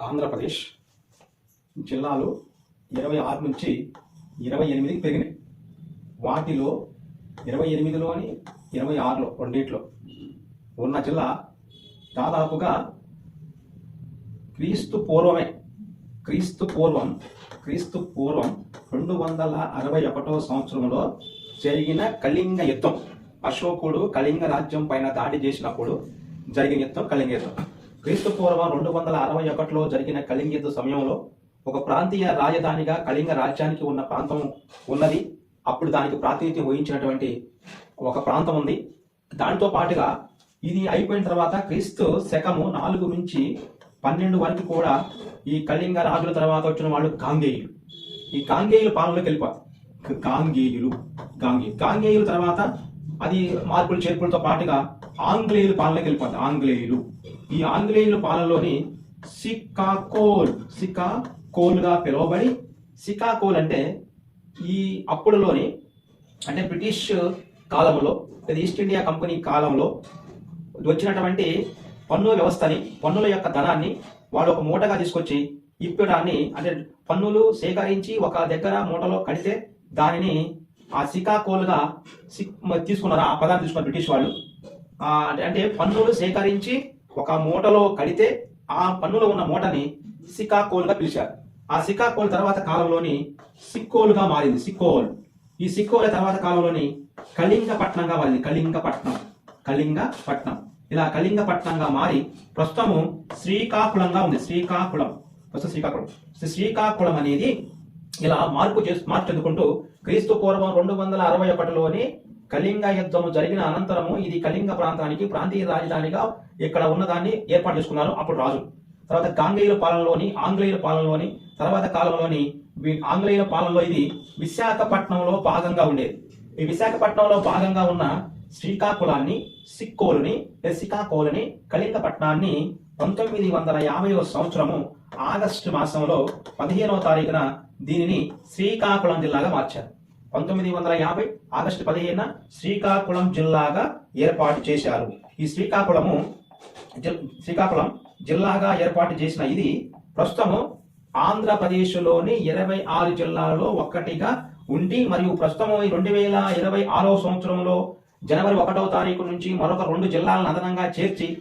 ఆంధ్రప్రదేశ్ జిల్లాలు ఇరవై ఆరు నుంచి ఇరవై ఎనిమిదికి పెరిగినాయి. వాటిలో ఇరవై ఎనిమిదిలోని ఇరవై ఆరులో రెండిట్లో. ఉన్న జిల్లా దాదాపుగా క్రీస్తు పూర్వమే. క్రీస్తు పూర్వం క్రీస్తు పూర్వం రెండు వందల అరవై ఒకటో సంవత్సరంలో జరిగిన కళింగ యుద్ధం. అశోకుడు కళింగ రాజ్యం పైన దాడి చేసినప్పుడు జరిగిన యుద్ధం కళింగ యుద్ధం. క్రీస్తు పూర్వం రెండు వందల అరవై ఒకటిలో జరిగిన కళింగ యుద్ధ సమయంలో ఒక ప్రాంతీయ రాజధానిగా కళింగ రాజ్యానికి ఉన్న ప్రాంతం ఉన్నది. అప్పుడు దానికి ప్రాతినిధ్యం వహించినటువంటి ఒక ప్రాంతం ఉంది. దానితో పాటుగా ఇది అయిపోయిన తర్వాత క్రీస్తు శకము నాలుగు నుంచి పన్నెండు వరకు కూడా ఈ కళింగ రాజుల తర్వాత వచ్చిన వాళ్ళు గాంగేయులు. ఈ గాంగేయుల పాలనలోకి వెళ్ళిపోతారు. గాంగేయులు గాంగే గాంగేయుల తర్వాత అది మార్పులు చేర్పులతో పాటుగా ఆంగ్లేయుల పాలనకి వెళ్ళిపోతుంది ఆంగ్లేయులు. ఈ ఆంగ్లేయుల పాలనలోని సికాకోల్ సికాకోల్గా పిలువబడి సికాకోల్ అంటే ఈ అప్పుడులోని అంటే బ్రిటిష్ కాలంలో లేదా ఈస్ట్ ఇండియా కంపెనీ కాలంలో వచ్చినటువంటి పన్ను వ్యవస్థని పన్నుల యొక్క ధనాన్ని వాళ్ళు ఒక మూటగా తీసుకొచ్చి ఇప్పడాన్ని అంటే పన్నులు సేకరించి ఒక దగ్గర మూటలో కడితే దానిని ఆ సికాకోలుగా సిక్ తీసుకున్నారు? ఆ పదాన్ని తీసుకున్నారు బ్రిటిష్ వాళ్ళు. అంటే- పన్నులు సేకరించి ఒక మూటలో కడితే ఆ పన్నులో ఉన్న మూటని సికాకోలుగా పిలిచారు. ఆ సికాకోల్ తర్వాత కాలంలోని సిక్కోలుగా మారింది. సిక్కోల్. ఈ సిక్కోల తర్వాత కాలంలోని కళింగపట్నంగా మారింది. కళింగపట్నం. కళింగపట్నం. ఇలా కళింగపట్నంగా మారి ప్రస్తుతము శ్రీకాకుళంగా ఉంది. శ్రీకాకుళం. ప్రస్తుతం శ్రీకాకుళం. శ్రీకాకుళం అనేది ఇలా మార్పు చేసి మార్పు చెందుకుంటూ క్రీస్తు పూర్వం రెండు వందల అరవై ఒకటిలోని కళింగ యుద్ధము జరిగిన అనంతరము ఇది కళింగ ప్రాంతానికి ప్రాంతీయ రాజధానిగా ఇక్కడ ఉన్నదాన్ని ఏర్పాటు చేసుకున్నారు అప్పుడు రాజు. తర్వాత గాంగేయుల పాలనలోని ఆంగ్లేయుల పాలనలోని తర్వాత కాలంలోని ఆంగ్లేయుల పాలనలో ఇది విశాఖపట్నంలో భాగంగా ఉండేది. ఈ విశాఖపట్నంలో భాగంగా ఉన్న శ్రీకాకుళాన్ని సిక్కోలుని లేదా కళింగపట్నాన్ని పంతొమ్మిది వందల యాభై సంవత్సరము ఆగస్టు మాసంలో పదిహేనవ తారీఖున దీనిని శ్రీకాకుళం జిల్లాగా మార్చారు. పంతొమ్మిది వందల యాభై ఆగస్టు పదిహేన శ్రీకాకుళం జిల్లాగా ఏర్పాటు చేశారు. ఈ శ్రీకాకుళము జిల్- శ్రీకాకుళం జిల్లాగా ఏర్పాటు చేసిన ఇది ప్రస్తుతము ఆంధ్రప్రదేశ్లోని ఇరవై ఆరు జిల్లాలో ఒక్కటిగా ఉండి మరియు ప్రస్తుతం రెండు వేల ఇరవై ఆరో సంవత్సరంలో జనవరి ఒకటో తారీఖు నుంచి మరొక రెండు జిల్లాలను అదనంగా చేర్చి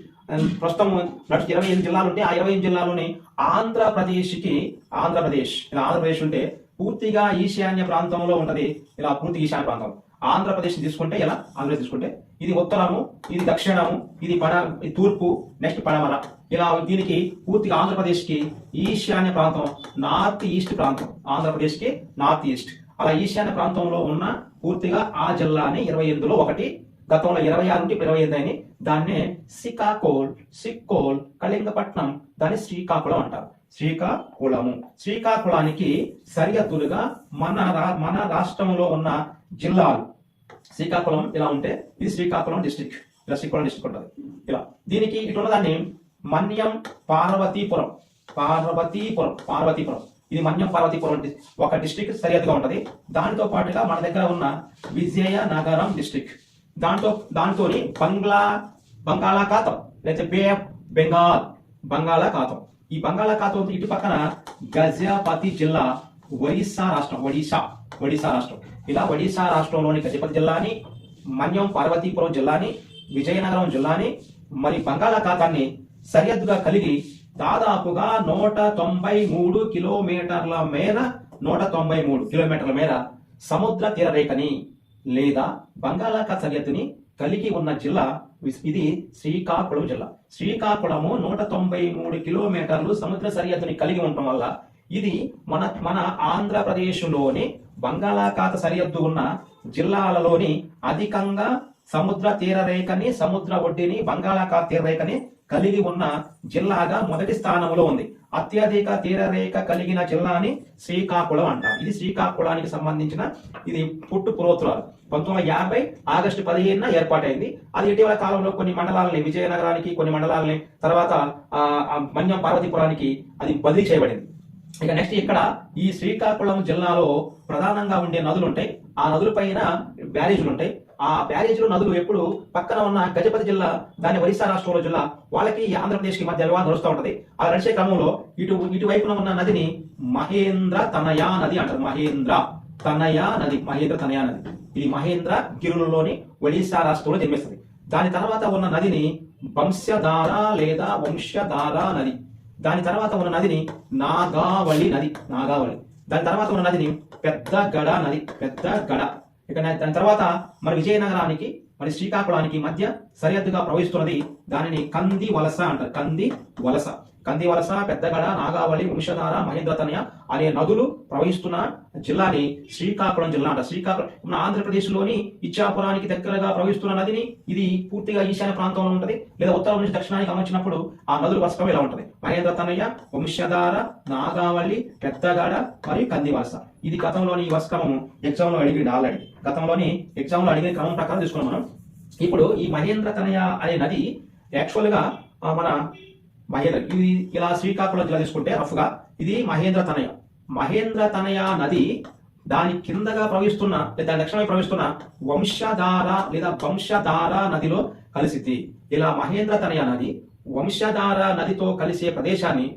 ప్రస్తుతం నడుచు ఇరవై ఎనిమిది జిల్లాలు ఉంటే ఆ ఇరవై ఎనిమిది జిల్లాలోని ఆంధ్రప్రదేశ్కి ఆంధ్రప్రదేశ్ ఇలా ఆంధ్రప్రదేశ్ ఉంటే పూర్తిగా ఈశాన్య ప్రాంతంలో ఉంటది. ఇలా పూర్తి ఈశాన్య ప్రాంతం. ఆంధ్రప్రదేశ్ తీసుకుంటే ఇలా ఆంధ్రప్రదేశ్ తీసుకుంటే ఇది ఉత్తరము ఇది దక్షిణము ఇది పడ తూర్పు నెక్స్ట్ పడమర. ఇలా దీనికి పూర్తిగా ఆంధ్రప్రదేశ్కి ఈశాన్య ప్రాంతం నార్త్ ఈస్ట్ ప్రాంతం. ఆంధ్రప్రదేశ్కి నార్త్ ఈస్ట్. అలా ఈశాన్య ప్రాంతంలో ఉన్న పూర్తిగా ఆ జిల్లాని ఇరవై ఎనిమిదిలో ఒకటి గతంలో ఇరవై ఆరు నుండి ఇరవై ఐదు అని దాన్నే సికాకోల్ సిక్కోల్ కళింగపట్నం దాన్ని శ్రీకాకుళం అంటారు. శ్రీకాకుళము. శ్రీకాకుళానికి సరిహద్దులుగా మన రా- మన రాష్ట్రంలో ఉన్న జిల్లాలు. శ్రీకాకుళం ఇలా ఉంటే ఇది శ్రీకాకుళం డిస్టిక్ ఇలా శ్రీకాకుళం డిస్టిక్ ఉంటుంది. ఇలా. దీనికి ఇటు ఉన్నదాన్ని మన్యం పార్వతీపురం. పార్వతీపురం పార్వతీపురం. ఇది మన్యం పార్వతీపురం ఒక డిస్టిక్ సరిహద్దుగా ఉంటుంది. దానితో పాటుగా మన దగ్గర ఉన్న విజయనగరం డిస్టిక్ దాంతో దాంతోని బంగ్లా బంగాళాఖాతం లేకపోతే బే ఆఫ్ బెంగాల్ బంగాళాఖాతం. ఈ బంగాళాఖాతం ఇటు పక్కన గజపతి జిల్లా ఒడిశా రాష్ట్రం ఒడిశా ఒడిశా రాష్ట్రం. ఇలా ఒడిశా రాష్ట్రంలోని గజపతి జిల్లాని మన్యం పార్వతీపురం జిల్లాని విజయనగరం జిల్లాని మరి బంగాళాఖాతాన్ని సరిహద్దుగా కలిగి దాదాపుగా నూట తొంభై మూడు కిలోమీటర్ల మేర నూట తొంభై మూడు కిలోమీటర్ల మేర సముద్ర తీర రేఖని లేదా బంగాళాఖాత సరిహద్దుని కలిగి ఉన్న జిల్లా ఇది శ్రీకాకుళం జిల్లా. శ్రీకాకుళము నూట తొంభై మూడు కిలోమీటర్లు సముద్ర సరిహద్దుని కలిగి ఉండటం వల్ల ఇది మన మన ఆంధ్రప్రదేశ్లోని బంగాళాఖాత సరిహద్దు ఉన్న జిల్లాలలోని అధికంగా సముద్ర తీరరేఖని సముద్ర ఒడ్డిని బంగాళాఖాత తీరరేఖని కలిగి ఉన్న జిల్లాగా మొదటి స్థానంలో ఉంది. అత్యధిక తీరరేఖ కలిగిన జిల్లాని శ్రీకాకుళం అంటారు. ఇది శ్రీకాకుళానికి సంబంధించిన ఇది పుట్టు పురోత్రాలు పంతొమ్మిది వందల యాభై ఆగస్టు పదిహేనున ఏర్పాటైంది. అది ఇటీవల కాలంలో కొన్ని మండలాలని విజయనగరానికి కొన్ని మండలాలని తర్వాత ఆ, మన్యం పార్వతీపురానికి అది బదిలీ చేయబడింది. ఇక నెక్స్ట్ ఇక్కడ ఈ శ్రీకాకుళం జిల్లాలో ప్రధానంగా ఉండే నదులు ఉంటాయి ఆ నదుల పైన బ్యారేజీలు ఉంటాయి ఆ బ్యారేజ్లో నదులు ఎప్పుడు పక్కన ఉన్న గజపతి జిల్లా దాని ఒరిస్సా రాష్ట్రంలో జిల్లా వాళ్ళకి ఈ మధ్య వివాహం నడుస్తూ ఉంటుంది. ఆ నడిచే క్రమంలో ఇటు ఇటువైపున ఉన్న నదిని మహేంద్ర తనయా నది అంటారు మహేంద్ర. తనయా నది మహేంద్ర తనయా నది. ఇది మహేంద్ర గిరులలోని ఒడిశా రాష్ట్రంలో జన్మిస్తుంది. దాని తర్వాత ఉన్న నదిని వంశధార లేదా వంశధార నది. దాని తర్వాత ఉన్న నదిని నాగావళి నది నాగావళి. దాని తర్వాత ఉన్న నదిని పెద్ద గడ నది పెద్ద గడ ఇక దాని తర్వాత మరి విజయనగరానికి మరి శ్రీకాకుళానికి మధ్య సరిహద్దుగా ప్రవహిస్తున్నది దానిని కంది వలస అంటారు. కంది వలస. కందివలస పెద్దగడ నాగావళి వంశధార మహేంద్రతనయ అనే నదులు ప్రవహిస్తున్న జిల్లాని శ్రీకాకుళం జిల్లా అంట. శ్రీకాకుళం మన ఆంధ్రప్రదేశ్లోని ఇచ్చాపురానికి దగ్గరగా ప్రవహిస్తున్న నదిని ఇది పూర్తిగా ఈశాన్య ప్రాంతంలో ఉంటుంది. లేదా ఉత్తరం నుంచి దక్షిణానికి అమర్చినప్పుడు ఆ నదులు వస్త్రం ఇలా ఉంటుంది. మహేంద్రతనయ వంశధార నాగావళి పెద్దగడ మరియు కందివలస. ఇది గతంలోని ఈ వస్త్రము ఎగ్జామ్లో ఆల్రెడీ. గతంలోని ఎగ్జామ్లో అడిగిన క్రమం ప్రకారం తీసుకున్నాం మనం. ఇప్పుడు ఈ మహేంద్ర తనయ అనే నది యాక్చువల్గా మన మహేంద్ర ఇది ఇలా శ్రీకాకుళం జిల్లా తీసుకుంటే రఫ్గా ఇది మహేంద్ర తనయ. మహేంద్ర తనయ నది దాని కిందగా ప్రవహిస్తున్న లేదా దాని దక్షిణమై ప్రవహిస్తున్న వంశధార లేదా వంశధార నదిలో కలిసిద్ది. ఇలా మహేంద్ర తనయ నది వంశధార నదితో కలిసే ప్రదేశాన్ని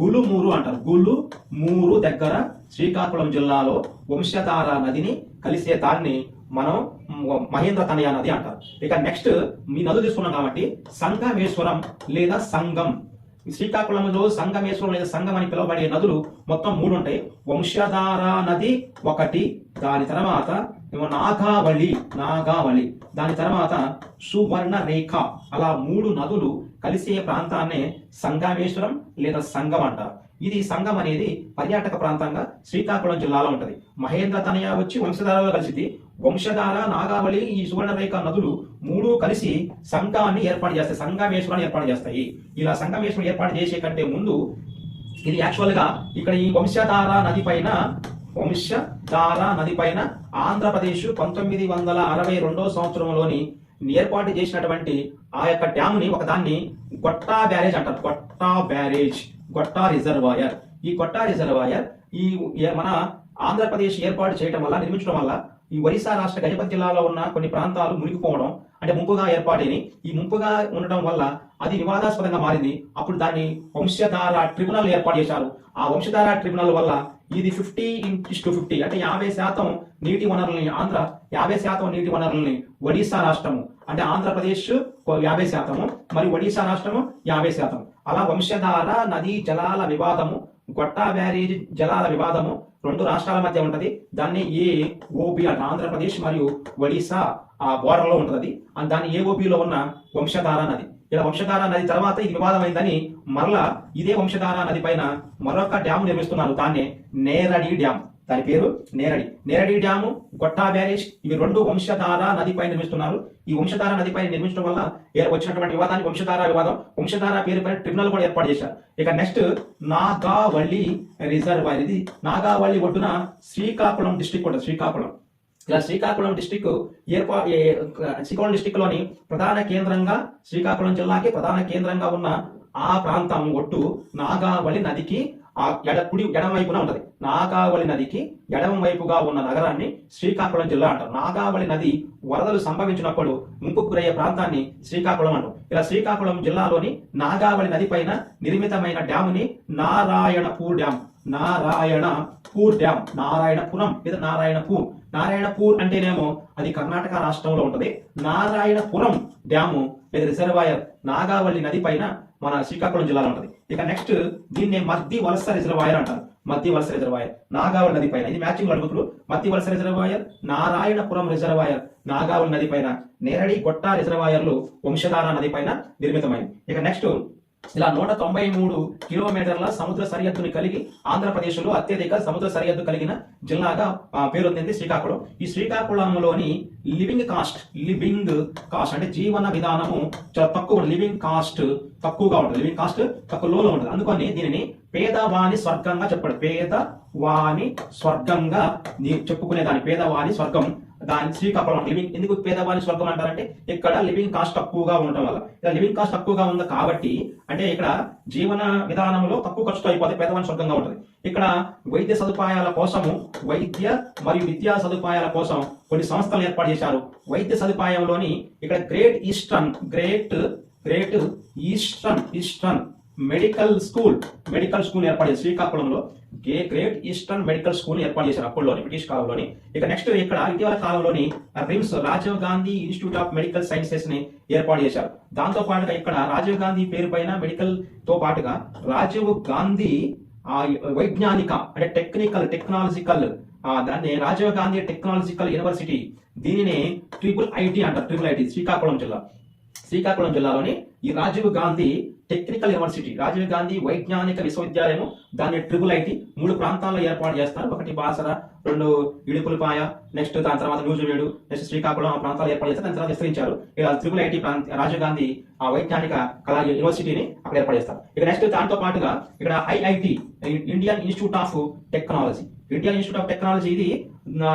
గులుమూరు అంటారు. గులు మూరు దగ్గర శ్రీకాకుళం జిల్లాలో వంశధార నదిని కలిసే దాన్ని మనం మహేంద్ర తనయ నది అంటారు. ఇక నెక్స్ట్ మీ నదులు తీసుకున్నాం కాబట్టి సంగమేశ్వరం లేదా సంగం. శ్రీకాకుళంలో సంగమేశ్వరం లేదా సంగం అని పిలువబడే నదులు మొత్తం మూడు ఉంటాయి వంశధార నది ఒకటి దాని తర్వాత నాగావళి నాగావళి. దాని తర్వాత సువర్ణ రేఖ అలా మూడు నదులు కలిసే ప్రాంతాన్నే సంగమేశ్వరం లేదా సంగం అంటారు. ఇది సంఘం అనేది పర్యాటక ప్రాంతంగా శ్రీకాకుళం జిల్లాలో ఉంటుంది. మహేంద్ర తనయ వచ్చి వంశధారలో కలిసింది. వంశధార నాగావళి ఈ సువర్ణరేఖ నదులు మూడు కలిసి సంఘాన్ని ఏర్పాటు చేస్తాయి. సంఘమేశ్వరాన్ని ఏర్పాటు చేస్తాయి. ఇలా సంఘమేశ్వరం ఏర్పాటు చేసే కంటే ముందు ఇది యాక్చువల్గా ఇక్కడ ఈ వంశధార నది పైన వంశధార నది పైన ఆంధ్రప్రదేశ్ పంతొమ్మిది వందల అరవై రెండో సంవత్సరంలోని ఏర్పాటు చేసినటువంటి ఆ యొక్క డ్యామ్ని ఒకదాన్ని గొట్టా బ్యారేజ్ అంటారు. గొట్టా బ్యారేజ్. గొట్టా రిజర్వాయర్. ఈ గొట్టా రిజర్వాయర్ ఈ మన ఆంధ్రప్రదేశ్ ఏర్పాటు చేయడం వల్ల నిర్మించడం వల్ల ఈ ఒరిస్సా రాష్ట్ర గజపతి జిల్లాలో ఉన్న కొన్ని ప్రాంతాలు మునిగిపోవడం అంటే ముంపుగా ఏర్పాటైన ఈ ముంపుగా ఉండడం వల్ల అది వివాదాస్పదంగా మారింది. అప్పుడు దాన్ని వంశధార ట్రిబ్యునల్ ఏర్పాటు చేశారు. ఆ వంశధార ట్రిబ్యునల్ వల్ల ఇది ఫిఫ్టీ ఇంటిస్ టు ఫిఫ్టీ అంటే యాభై శాతం నీటి వనరుల్ని ఆంధ్ర యాభై శాతం నీటి వనరుల్ని ఒడిశా రాష్ట్రము అంటే ఆంధ్రప్రదేశ్ యాభై శాతము మరి ఒడిశా రాష్ట్రము యాభై శాతం. అలా వంశధార నదీ జలాల వివాదము గొట్టా బ్యారేజ్ జలాల వివాదము రెండు రాష్ట్రాల మధ్య ఉంటది. దాన్ని ఏ ఓబి అంటే ఆంధ్రప్రదేశ్ మరియు ఒడిశా ఆ బోర్డర్లో ఉంటుంది. దాన్ని ఏ ఓబిలో ఉన్న వంశధార నది. ఇలా వంశధార నది తర్వాత ఇది వివాదమైందని మరలా ఇదే వంశధార నది పైన మరొక డ్యామ్ నిర్మిస్తున్నారు. దాన్నే నేరడి డ్యామ్. దాని పేరు నేరడి. నేరడి డ్యాము గొట్టా బ్యారేజ్ ఇవి రెండు వంశధార నదిపై నిర్మిస్తున్నారు. ఈ వంశధార నదిపై నిర్మించడం వల్ల వచ్చినటువంటి వివాదానికి వంశధార వివాదం వంశధార పేరు పైన ట్రిబ్యునల్ కూడా ఏర్పాటు చేశారు. ఇక నెక్స్ట్ నాగావళి రిజర్వాయర్. ఇది నాగావళి ఒడ్డున శ్రీకాకుళం డిస్టిక్ ఉంటుంది శ్రీకాకుళం. ఇలా శ్రీకాకుళం డిస్టిక్ ఏర్పా శ్రీకాకుళం డిస్టిక్లోని ప్రధాన కేంద్రంగా శ్రీకాకుళం జిల్లాకి ప్రధాన కేంద్రంగా ఉన్న ఆ ప్రాంతం ఒట్టు నాగావళి నదికి ఆ ఎడ కుడి ఎడమ వైపున ఉంటది. నాగావళి నదికి ఎడమ వైపుగా ఉన్న నగరాన్ని శ్రీకాకుళం జిల్లా అంటారు. నాగావళి నది వరదలు సంభవించినప్పుడు ముంపుకు గురయ్యే ప్రాంతాన్ని శ్రీకాకుళం అంటారు. ఇలా శ్రీకాకుళం జిల్లాలోని నాగావళి నది పైన నిర్మితమైన డ్యాముని నారాయణపూర్ డ్యామ్ నారాయణపూర్ డ్యామ్ నారాయణపురం లేదా నారాయణపూర్. నారాయణపూర్ అంటేనేమో అది కర్ణాటక రాష్ట్రంలో ఉంటది. నారాయణపురం డ్యాము లేదా రిజర్వాయర్ నాగావళి నది పైన మన శ్రీకాకుళం జిల్లాలో ఉంటది. ఇక నెక్స్ట్ దీన్ని మద్ది వలస రిజర్వాయర్ అంటారు. మద్ది వలస రిజర్వాయర్ నాగావళి నది పైన. ఇది మ్యాచింగ్ అడుగుతులు మద్ది వలస రిజర్వాయర్ నారాయణపురం రిజర్వాయర్ నాగావళి నది పైన. నేరడి గొట్ట రిజర్వాయర్లు వంశధార నది పైన నిర్మితమైంది. ఇక నెక్స్ట్ ఇలా నూట తొంభై మూడు కిలోమీటర్ల సముద్ర సరిహద్దుని కలిగి ఆంధ్రప్రదేశ్లో అత్యధిక సముద్ర సరిహద్దు కలిగిన జిల్లాగా పేరొందింది శ్రీకాకుళం. ఈ శ్రీకాకుళంలోని లివింగ్ కాస్ట్ లివింగ్ కాస్ట్ అంటే జీవన విధానము చాలా తక్కువ లివింగ్ కాస్ట్ తక్కువగా ఉంటుంది. లివింగ్ కాస్ట్ తక్కువ లోలో ఉంటుంది. అందుకని దీనిని పేదవాణి స్వర్గంగా చెప్పాడు. పేదవాణి స్వర్గంగా నీ చెప్పుకునే దాని పేదవాని స్వర్గం దాని శ్రీకాకుళం లివింగ్ ఎందుకు పేదవాని స్వర్గం అంటారంటే ఇక్కడ లివింగ్ కాస్ట్ తక్కువగా ఉండటం వల్ల. ఇక్కడ లివింగ్ కాస్ట్ తక్కువగా ఉంది కాబట్టి అంటే ఇక్కడ జీవన విధానంలో తక్కువ ఖర్చుతో అయిపోతే పేదవాని స్వర్గంగా ఉంటుంది. ఇక్కడ వైద్య సదుపాయాల కోసము వైద్య మరియు విద్యా సదుపాయాల కోసం కొన్ని సంస్థలు ఏర్పాటు చేశారు. వైద్య సదుపాయంలోని ఇక్కడ great eastern great great eastern eastern medical school medical school ఏర్పాటు చేసి శ్రీకాకుళంలో గే గ్రేట్ ఈస్టర్న్ మెడికల్ స్కూల్ ఏర్పాటు చేశారు అప్పుడులోని బ్రిటిష్ కాలంలోని. ఇక నెక్స్ట్ ఇక్కడ ఇటీవల కాలంలోని RIMS Rajiv Gandhi institute of medical సైన్సెస్ని ఏర్పాటు చేశారు. దాంతో పాటుగా ఇక్కడ రాజీవ్ గాంధీ పేరు పైన మెడికల్తో పాటుగా రాజీవ్ గాంధీ ఆ వైజ్ఞానిక అంటే టెక్నికల్ టెక్నాలజికల్ దాన్ని రాజీవ్ గాంధీ టెక్నాలజికల్ యూనివర్సిటీ దీనిని ట్రిపుల్ ఐటీ అంటారు ట్రిపుల్ ఐటీ శ్రీకాకుళం జిల్లా. శ్రీకాకుళం జిల్లాలోని ఈ రాజీవ్ గాంధీ టెక్నికల్ యూనివర్సిటీ రాజీవ్ గాంధీ వైజ్ఞానిక విశ్వవిద్యాలయం దాన్ని ట్రిపుల్ ఐటీ మూడు ప్రాంతాల్లో ఏర్పాటు చేస్తారు. ఒకటి బాసర రెండు ఇడుపులపాయ నెక్స్ట్ దాని తర్వాత న్యూజివేడు నెక్స్ట్ శ్రీకాకుళం ఆ ప్రాంతాలు ఏర్పాటు చేస్తారు. దాని తర్వాత విస్తరించారు. ఇక ట్రిపుల్ ఐటీ ప్రాంత రాజీవ్ గాంధీ ఆ వైజ్ఞానిక కళా యూనివర్సిటీని అక్కడ ఏర్పాటు చేస్తారు. ఇక నెక్స్ట్ దాంతో పాటుగా ఇక్కడ IIT Indian institute of technology Indian institute of technology ఇది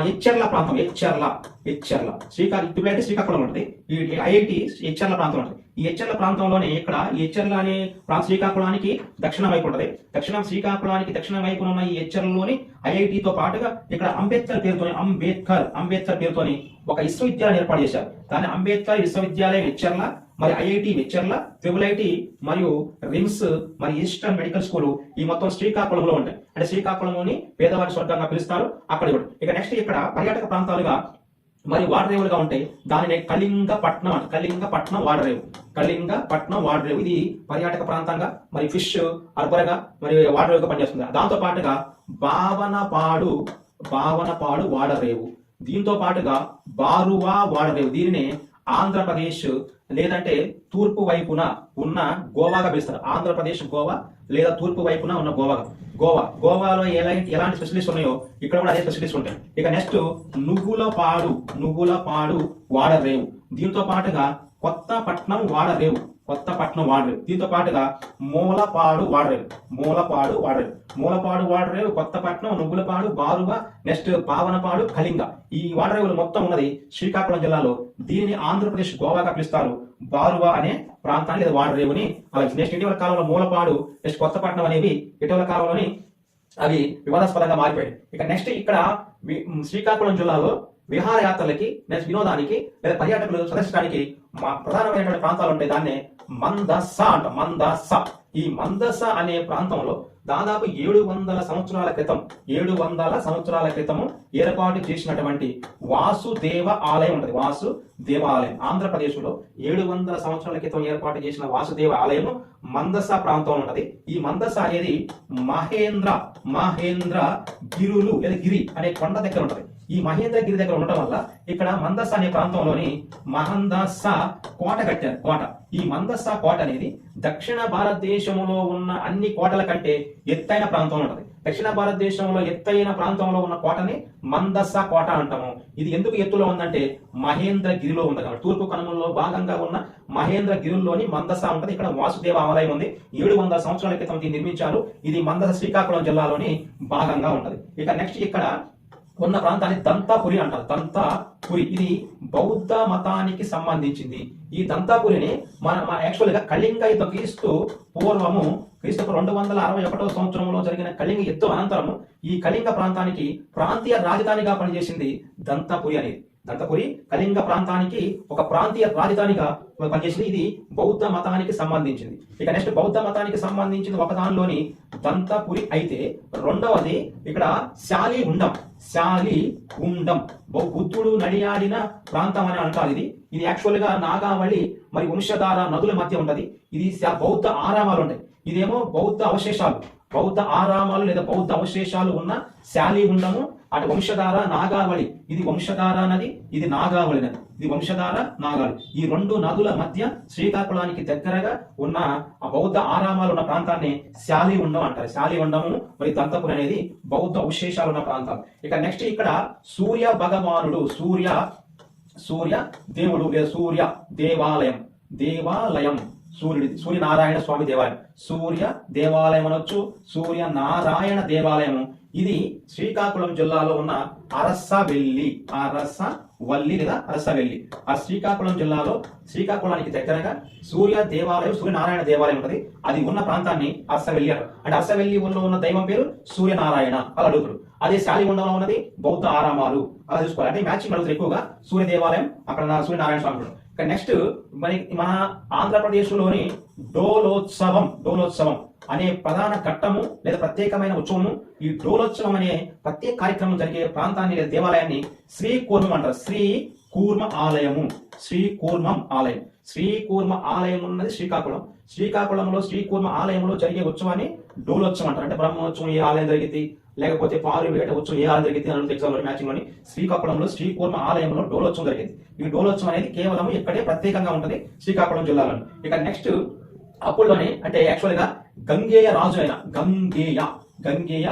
హెచ్చర్ల ప్రాంతం. ఎచ్చెర్ల హెచ్చర్ల శ్రీకాకుళం ఇప్పుడు అయితే శ్రీకాకుళం ఉంటుంది. ఈ ఐఐటి ఎచ్చెర్ల ప్రాంతం ఉంటుంది. ఈ హెచ్చర్ల ప్రాంతంలోనే ఇక్కడ ఈ హెచ్చర్ల అనే ప్రాంత శ్రీకాకుళానికి దక్షిణ వైపు ఉంటుంది దక్షిణ శ్రీకాకుళానికి దక్షిణ వైపున ఉన్న ఈ హెచ్చర్లలోని ఐఐటితో పాటుగా ఇక్కడ అంబేద్కర్ పేరుతోని అంబేద్కర్ అంబేద్కర్ పేరుతోని ఒక విశ్వవిద్యాలయం ఏర్పాటు చేశారు. దాన్ని అంబేద్కర్ విశ్వవిద్యాలయం హెచ్చర్ల మరి ఐఐటి వెచ్చర్ల ట్రిపుల్ ఐటి మరియు రిమ్స్ మరి ఈస్టర్న్ మెడికల్ స్కూల్ ఈ మొత్తం శ్రీకాకుళంలో ఉంటాయి. అంటే శ్రీకాకుళంలోని పేదవారి స్వర్గంగా పిలుస్తారు. అక్కడ కూడా. ఇక నెక్స్ట్ ఇక్కడ పర్యాటక ప్రాంతాలుగా మరి వాడరేవులుగా ఉంటాయి దానినే కళింగ పట్నం అంట. కళింగ పట్నం వాడరేవు. కళింగ పట్నం వాడరేవు. ఇది పర్యాటక ప్రాంతంగా మరి ఫిష్ అర్బరగా మరి వాడరేవుగా పనిచేస్తుంది. దాంతో పాటుగా భావనపాడు భావనపాడు వాడరేవు. దీంతో పాటుగా బారువా వాడరేవు. దీనినే ఆంధ్రప్రదేశ్ లేదంటే తూర్పు వైపున ఉన్న గోవాగా పిలుస్తారు. ఆంధ్రప్రదేశ్ గోవా లేదా తూర్పు వైపున ఉన్న గోవాగా. గోవా. గోవాలో ఎలాంటి ఎలాంటి స్పెషలిస్ట్ ఉన్నాయో ఇక్కడ కూడా అదే స్పెషలిస్ట్ ఉంటాయి. ఇక నెక్స్ట్ నువ్వుల పాడు నువ్వుల పాడు వాడరేవు. దీంతో పాటుగా కొత్త పట్నం వాడరేవు. కొత్త పట్నం వాడరేవు. దీంతో పాటుగా మూలపాడు వాడరేవు. మూలపాడు వాడరేవు. మూలపాడు వాడరేవు కొత్త పట్నం నువ్వులపాడు బారుగా నెక్స్ట్ పావనపాడు కళింగ. ఈ వాడరేవులు మొత్తం ఉన్నది శ్రీకాకుళం జిల్లాలో. దీనిని ఆంధ్రప్రదేశ్ గోవాగా పిలుస్తారు. బారువా అనే ప్రాంతాన్ని లేదా వాడరేవుని అలాగే నెక్స్ట్ ఇటీవల కాలంలో మూలపాడు నెక్స్ట్ కొత్తపట్నం అనేవి ఇటీవల కాలంలోని అవి వివాదాస్పదంగా మారిపోయాయి. ఇక నెక్స్ట్ ఇక్కడ శ్రీకాకుళం జిల్లాలో విహారయాత్రలకి నెక్స్ట్ వినోదానికి లేదా పర్యాటకులు సందర్శించడానికి మా ప్రధానమైనటువంటి ప్రాంతాలు ఉంటాయి. దాన్నే మందస అంట. మందస. ఈ మందస అనే ప్రాంతంలో దాదాపు ఏడు వందల సంవత్సరాల క్రితం ఏడు వందల సంవత్సరాల క్రితము ఏర్పాటు చేసినటువంటి వాసుదేవ ఆలయం ఉంటుంది వాసు దేవాలయం ఆంధ్రప్రదేశ్లో ఏడు వందల సంవత్సరాల క్రితం ఏర్పాటు చేసిన వాసుదేవ ఆలయం మందస ప్రాంతంలో ఉన్నది. ఈ మందస అనేది మహేంద్ర మహేంద్ర గిరులు లేదా గిరి అనే కొండ దగ్గర ఉంటుంది ఈ మహేంద్ర గిరి దగ్గర ఉండటం వల్ల ఇక్కడ మందస అనే ప్రాంతంలోని మహందస కోట కట్టారు కోట. ఈ మందస కోట అనేది దక్షిణ భారతదేశంలో ఉన్న అన్ని కోటల కంటే ఎత్తైన ప్రాంతంలో ఉంటుంది. దక్షిణ భారతదేశంలో ఎత్తైన ప్రాంతంలో ఉన్న కోటని మందస కోట అంటాము. ఇది ఎందుకు ఎత్తులో ఉందంటే మహేంద్ర గిరిలో ఉంది కాబట్టి తూర్పు కనుమల్లో భాగంగా ఉన్న మహేంద్ర గిరిలోని మందస ఉంటుంది. ఇక్కడ వాసుదేవ ఆలయం ఉంది. ఏడు వందల సంవత్సరాల క్రితం దీన్ని నిర్మించారు. ఇది మందస శ్రీకాకుళం జిల్లాలోని భాగంగా ఉంటుంది. ఇక నెక్స్ట్ ఇక్కడ ఉన్న ప్రాంతాన్ని దంతాపురి అంటారు. దంతాపురి. ఇది బౌద్ధ మతానికి సంబంధించింది. ఈ దంతాపురిని మన యాక్చువల్గా కళింగ యుద్ధ క్రీస్తు పూర్వము క్రీస్తు రెండు వందల అరవై ఒకటో సంవత్సరంలో జరిగిన కళింగ యుద్ధం అనంతరము ఈ కళింగ ప్రాంతానికి ప్రాంతీయ రాజధానిగా పనిచేసింది దంతాపురి అనేది. దంతపురి కళింగ ప్రాంతానికి ఒక ప్రాంతీయ రాజధానిగా పనిచేసింది. ఇది బౌద్ధ మతానికి సంబంధించింది. ఇక నెక్స్ట్ బౌద్ధ మతానికి సంబంధించిన ఒక దానిలోని దంతపురి అయితే రెండవది ఇక్కడ శాలి ఉండం. శాలి ఉండం. బౌ- బుద్ధుడు నడియాడిన ప్రాంతం అని అంటారు ఇది. ఇది యాక్చువల్గా నాగావళి మరి వంశధార నదుల మధ్య ఉంటది ఇది శా- బౌద్ధ ఆరామాలు ఉంటాయి ఇదేమో బౌద్ధ అవశేషాలు. బౌద్ధ ఆరామాలు లేదా బౌద్ధ అవశేషాలు ఉన్న శాలి ఉండము అటు వంశధార నాగావళి ఇది వంశధార నది ఇది నాగావళి నది ఇది వంశధార నాగాలు. ఈ రెండు నదుల మధ్య శ్రీకాకుళానికి దగ్గరగా ఉన్న ఆ బౌద్ధ ఆరామాలు ఉన్న ప్రాంతాన్ని శాలి ఉండం అంటారు. శాలి ఉండము మరి దంతపురి అనేది బౌద్ధ అవశేషాలు ఉన్న ప్రాంతం ఇక నెక్స్ట్ ఇక్కడ సూర్య భగవానుడు సూర్య సూర్య దేవుడు లేదా సూర్య దేవాలయం దేవాలయం సూర్యుడి సూర్యనారాయణ స్వామి దేవాలయం. సూర్య దేవాలయం అనొచ్చు సూర్య నారాయణ దేవాలయం ఇది శ్రీకాకుళం జిల్లాలో ఉన్న అరసవెల్లి. అరస వల్లి లేదా అరసవెల్లి. ఆ శ్రీకాకుళం జిల్లాలో శ్రీకాకుళానికి దగ్గరగా సూర్య దేవాలయం సూర్యనారాయణ దేవాలయం ఉంటుంది. అది ఉన్న ప్రాంతాన్ని అరసవెల్లి అంటారు. అంటే అరసవెల్లి ఊళ్ళో ఉన్న దైవం పేరు సూర్యనారాయణ అలా అడుగుతారు. అదే శాలిగుండంలో ఉన్నది బౌద్ధ ఆరామాలు. అలా చూసుకోవాలి. అంటే మ్యాచింగ్ అడుగుతారు ఎక్కువగా. సూర్య దేవాలయం అక్కడ సూర్యనారాయణ స్వామి నెక్స్ట్ మరి మన ఆంధ్రప్రదేశ్లోని డోలోత్సవం డోలోత్సవం అనే ప్రధాన ఘట్టము లేదా ప్రత్యేకమైన ఉత్సవము. ఈ డోలోత్సవం అనే ప్రత్యేక కార్యక్రమం జరిగే ప్రాంతాన్ని లేదా దేవాలయాన్ని శ్రీ కూర్మం అంటారు. శ్రీ కూర్మ ఆలయము. శ్రీ కూర్మం ఆలయం. శ్రీ కూర్మ ఆలయం ఉన్నది శ్రీకాకుళం. శ్రీకాకుళంలో శ్రీ కూర్మ ఆలయంలో జరిగే ఉత్సవాన్ని డోలోత్సవం అంటారు. అంటే బ్రహ్మోత్సవం ఏ ఆలయం జరిగింది లేకపోతే పాలు వేట ఉత్సవం ఏ ఆలయం జరిగింది అని ఎగ్జామ్ మ్యాచింగ్లోని శ్రీకాకుళంలో శ్రీకూర్మ ఆలయంలో డోలోత్సవం జరిగింది. ఈ డోలోత్సవం అనేది కేవలం ఇక్కడే ప్రత్యేకంగా ఉంటుంది శ్రీకాకుళం జిల్లాలో ఇక నెక్స్ట్ అప్పుడులోనే అంటే యాక్చువల్గా గంగేయ రాజు అయిన గంగేయ గంగేయ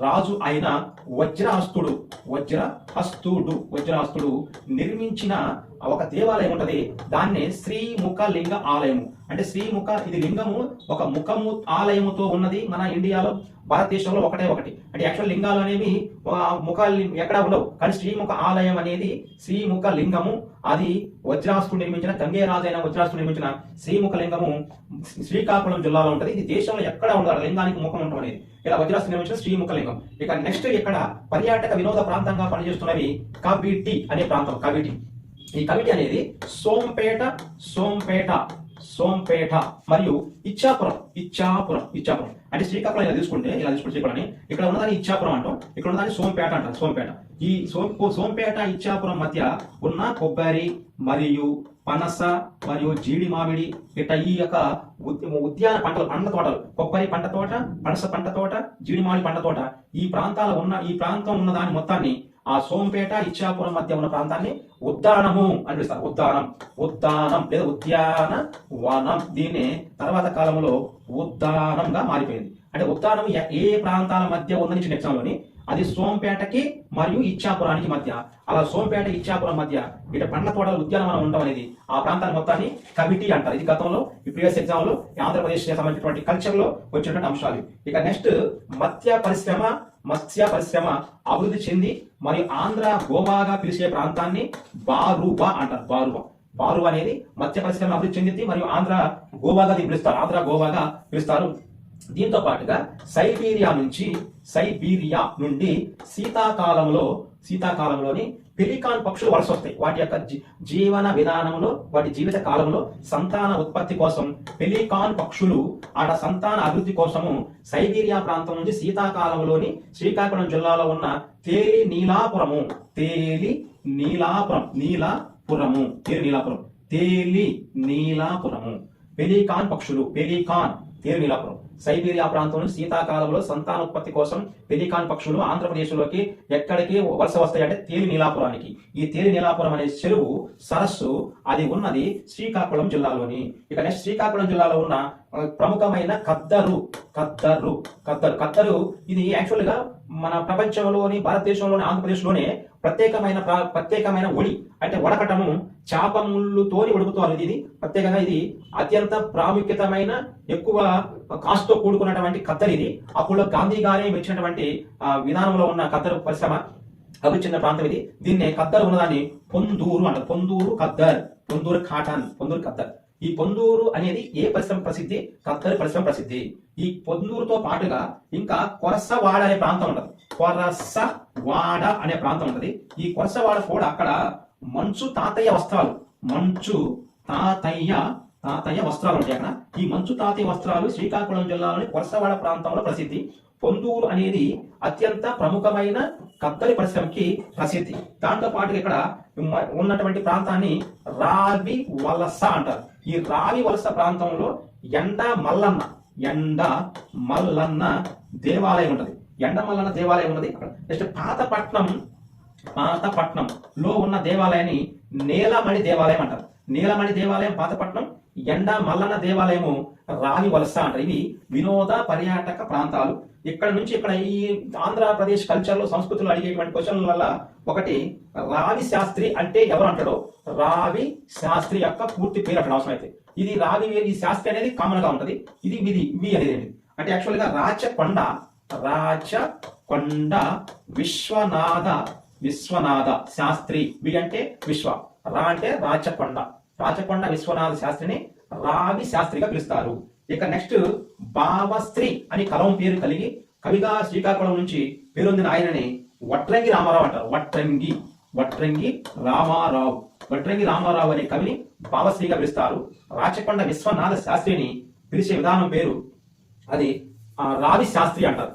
రాజు అయిన వజ్రహస్తుడు వజ్రహస్తుడు వజ్రహస్తుడు నిర్మించిన ఒక దేవాలయం ఉంటది. దాన్నే శ్రీముఖ లింగ ఆలయము. అంటే శ్రీముఖ ఇది లింగము ఒక ముఖము ఆలయముతో ఉన్నది మన ఇండియాలో భారతదేశంలో ఒకటే ఒకటి. అంటే యాక్చువల్ లింగాలు అనేవి ఒక ముఖ ఎక్కడ ఉండవు. కానీ శ్రీముఖ ఆలయం అనేది శ్రీముఖ లింగము అది వజ్రాస్తుడు నిర్మించిన గంగే రాజైన వజ్రాస్తుడు నిర్మించిన శ్రీముఖ లింగము శ్రీకాకుళం జిల్లాలో ఉంటుంది. ఇది దేశంలో ఎక్కడ ఉండదు. లింగానికి ముఖం ఉండడం అనేది. ఇలా వజ్రాస్తు నిర్మించిన శ్రీముఖ లింగం ఇక నెక్స్ట్ ఇక్కడ పర్యాటక వినోద ప్రాంతంగా పనిచేస్తున్నవి కబిటి అనే ప్రాంతం. కబిటి. ఈ కమిటీ అనేది సోంపేట సోంపేట సోంపేట మరియు ఇచ్చాపురం ఇచ్చాపురం ఇచ్చాపురం. అంటే శ్రీకాకుళం ఇలా తీసుకుంటే ఇలా తీసుకుంటే శ్రీకాకుళం ఇక్కడ ఉన్నదాన్ని ఇచ్చాపురం అంటాం. ఇక్కడ ఉన్నదాన్ని సోంపేట అంటారు సోంపేట. ఈ సోం సోంపేట ఇచ్చాపురం మధ్య ఉన్న కొబ్బరి మరియు పనస మరియు జీడి మామిడి ఇట్లా ఈ యొక్క ఉద్యాన పంటలు పంట తోటలు. కొబ్బరి పంట తోట పనస పంట తోట జీడి మామిడి పంట తోట. ఈ ప్రాంతాల ఉన్న ఈ ప్రాంతం ఉన్న దాని మొత్తాన్ని ఆ సోంపేట ఇచ్చాపురం మధ్య ఉన్న ప్రాంతాన్ని ఉద్దానము అని పిలుస్తారు. ఉద్దానం. ఉద్దానం లేదా ఉద్యాన వనం. దీన్ని తర్వాత కాలంలో ఉద్దానంగా మారిపోయింది. అంటే ఉద్దానం ఏ ప్రాంతాల మధ్య ఉందని ఇచ్చిన ఎగ్జామ్లోని అది సోంపేటకి మరియు ఇచ్చాపురానికి మధ్య. అలా సోంపేట ఇచ్చాపురం మధ్య ఇట పండ్ల తోటలు ఉద్యానవనం ఉండడం అనేది ఆ ప్రాంతాన్ని మొత్తాన్ని కమిటీ అంటారు. ఇది గతంలో ఈ ప్రీవియస్ ఎగ్జామ్లో ఆంధ్రప్రదేశ్ సంబంధించినటువంటి కల్చర్లో వచ్చినటువంటి అంశాలు. ఇక నెక్స్ట్ మత్స్య పరిశ్రమ మత్స్య పరిశ్రమ అభివృద్ధి చెంది మరియు ఆంధ్ర గోవాగా పిలిచే ప్రాంతాన్ని బారుబా అంటారు. బారుబా బారు అనేది మత్స్య పరిశ్రమ అభివృద్ధి చెందింది మరియు ఆంధ్ర గోవాగా దీన్ని పిలుస్తారు. ఆంధ్ర గోవాగా పిలుస్తారు. దీంతో పాటుగా సైబీరియా నుంచి సైబీరియా నుండి శీతాకాలంలో శీతాకాలంలోని పెలికాన్ పక్షులు వలస వస్తాయి. వాటి యొక్క జీ- జీవన విధానంలో వాటి జీవిత కాలంలో సంతాన ఉత్పత్తి కోసం పెలికాన్ పక్షులు ఆడ సంతాన అభివృద్ధి కోసము సైబీరియా ప్రాంతం నుంచి శీతాకాలంలోని శ్రీకాకుళం జిల్లాలో ఉన్న తేలి నీలాపురము తేలి నీలాపురం నీలాపురము తేలి నీలాపురం తేలి నీలాపురము. పెలికాన్ పక్షులు పెలికాన్ తేలి నీలాపురం. సైబీరియా ప్రాంతంలో శీతాకాలంలో సంతానోత్పత్తి కోసం పెలికాన్ పక్షులు ఆంధ్రప్రదేశ్లోకి ఎక్కడికి వలస వస్తాయంటే తేలి నీలాపురానికి. ఈ తేలి నీలాపురం అనే చెరువు సరస్సు అది ఉన్నది శ్రీకాకుళం జిల్లాలోని. ఇక నెక్స్ట్ శ్రీకాకుళం జిల్లాలో ఉన్న ప్రముఖమైన కద్దరు కద్దరు కద్దరు కద్దరు ఇది యాక్చువల్గా మన ప్రపంచంలోని భారతదేశంలోని ఆంధ్రప్రదేశ్లోనే ప్రత్యేకమైన ప్రత్యేకమైన ఒడి అంటే వడకటము చేప ముళ్ళుతోని ఉడుకుతారు ఇది. ప్రత్యేకంగా ఇది అత్యంత ప్రాముఖ్యతమైన ఎక్కువ కాస్తో కూడుకున్నటువంటి కత్తెర ఇది. అప్పుడు గాంధీ గారే వచ్చినటువంటి విధానంలో ఉన్న కత్తెర పరిశ్రమ అభిచిన్న ప్రాంతం ఇది. దీన్నే కత్తర్ ఉన్నదాన్ని పొందూరు అంటారు. పొందూరు కద్దర్ పొందూరు కాటాన్ పొందూరు కద్దర్ ఈ పొందూరు అనేది ఏ పరిశ్రమ ప్రసిద్ధి? కత్తరి పరిశ్రమ ప్రసిద్ధి. ఈ పొందూరుతో పాటుగా ఇంకా కొరసవాడ అనే ప్రాంతం ఉంటది. కొరసవాడ అనే ప్రాంతం ఉంటది. ఈ కొరసవాడ కూడా అక్కడ మంచు తాతయ్య వస్త్రాలు మంచు తాతయ్య తాతయ్య వస్త్రాలు ఉంటాయి అక్కడ. ఈ మంచు తాతయ్య వస్త్రాలు శ్రీకాకుళం జిల్లాలోని కొరసవాడ ప్రాంతంలో ప్రసిద్ధి. పొందూరు అనేది అత్యంత ప్రముఖమైన కత్తరి పరిశ్రమకి ప్రసిద్ధి. దాంతో పాటుగా ఇక్కడ ఉన్నటువంటి ప్రాంతాన్ని రావి వలస అంటారు. ఈ రావి వలస ప్రాంతంలో ఎండ మల్లన్న ఎండ మల్లన్న దేవాలయం ఉంటుంది. ఎండ మల్లన్న దేవాలయం ఉన్నది అక్కడ. నెక్స్ట్ పాతపట్నం పాతపట్నం లో ఉన్న దేవాలయాన్ని నేలమణి దేవాలయం అంటారు. నీలమణి దేవాలయం పాతపట్నం ఎండ మల్లన్న దేవాలయము రావి వలస అంటారు. ఇవి వినోద పర్యాటక ప్రాంతాలు. ఇక్కడ నుంచి ఇక్కడ ఈ ఆంధ్రప్రదేశ్ కల్చర్లో సంస్కృతిలో అడిగేటువంటి క్వశ్చన్ల ఒకటి రావి శాస్త్రి అంటే ఎవరు అంటాడో? రావి శాస్త్రి యొక్క పూర్తి పేరు అక్కడ అవసరం అయితే ఇది రావి ఈ శాస్త్రి అనేది కామన్గా ఉంటది. ఇది ఇది వి అనేది. అంటే యాక్చువల్గా రాచకొండ రాచకొండ విశ్వనాథ విశ్వనాథ శాస్త్రి. వి అంటే విశ్వ. రా అంటే రాచకొండ. రాచకొండ విశ్వనాథ శాస్త్రిని రావి శాస్త్రిగా పిలుస్తారు. ఇక నెక్స్ట్ భావశ్రీ అని కలం పేరు కలిగి కవిగా శ్రీకాకుళం నుంచి పేరొందిన ఆయనని వట్రంగి రామారావు అంటారు. వట్రంగి వట్రంగి రామారావు. వట్రంగి రామారావు అనే కవిని భావశ్రీగా పిలుస్తారు. రాచకొండ విశ్వనాథ శాస్త్రిని పిలిచే విధానం పేరు అది రావి శాస్త్రి అంటారు.